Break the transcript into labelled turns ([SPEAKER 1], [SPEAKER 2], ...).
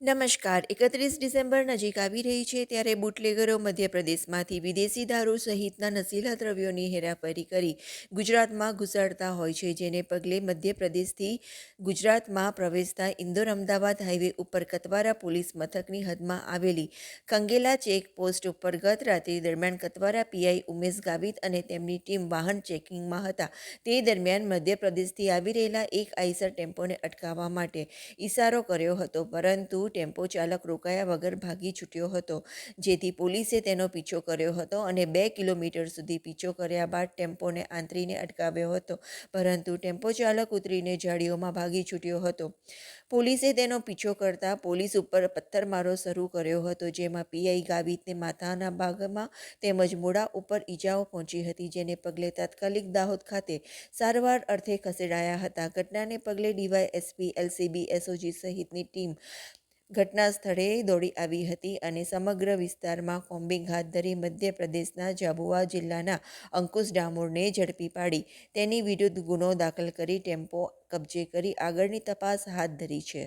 [SPEAKER 1] નમસ્કાર. એકત્રીસ ડિસેમ્બર નજીક આવી રહી છે ત્યારે બુટલેગરો મધ્યપ્રદેશમાંથી વિદેશી દારૂ સહિતના નશીલા દ્રવ્યોની હેરાફેરી કરી ગુજરાતમાં ઘુસાડતા હોય છે, જેને પગલે મધ્યપ્રદેશથી ગુજરાતમાં પ્રવેશતા ઇન્દોર અમદાવાદ હાઈવે ઉપર કતવારા પોલીસ મથકની હદમાં આવેલી કંગેલા ચેક પોસ્ટ ઉપર ગત રાત્રિ દરમિયાન કતવારા પીઆઈ ઉમેશ ગાવિત અને તેમની ટીમ વાહન ચેકિંગમાં હતા. તે દરમિયાન મધ્યપ્રદેશથી આવી રહેલા એક આઈસર ટેમ્પોને અટકાવવા માટે ઇશારો કર્યો હતો, પરંતુ ટેમ્પો ચાલક રોકાયા વગર ભાગી છૂટ્યો હતો, જેથી પોલીસે તેનો પીછો કર્યો હતો અને બે કિલોમીટર સુધી પીછો કર્યા બાદ ટેમ્પોને આંતરીને અટકાવ્યો હતો, પરંતુ ટેમ્પો ચાલક ઉતરીને ઝાડીઓમાં ભાગી છૂટ્યો હતો. પોલીસે તેનો પીછો કરતા પોલીસ ઉપર પથ્થરમારો શરૂ કર્યો હતો, જેમાં પીઆઈ ગાવિતને માથાના ભાગમાં તેમજ મોડા ઉપર ઈજાઓ પહોંચી હતી, જેને પગલે તાત્કાલિક દાહોદ ખાતે સારવાર અર્થે ખસેડાયા હતા. ઘટનાને પગલે ડીવાય એસપી એલસીબી, એસઓજી સહિતની ટીમ ઘટના સ્થળે દોડી આવી હતી અને સમગ્ર વિસ્તારમાં કોમ્બિંગ હાથ ધરી મધ્યપ્રદેશના ઝાબુઆ જિલ્લાના અંકુશ ડામોરને ઝડપી પાડી. તેની વિરુદ્ધ ગુનો દાખલ કરી ટેમ્પો કબજે કરી આગળની તપાસ હાથ ધરી છે.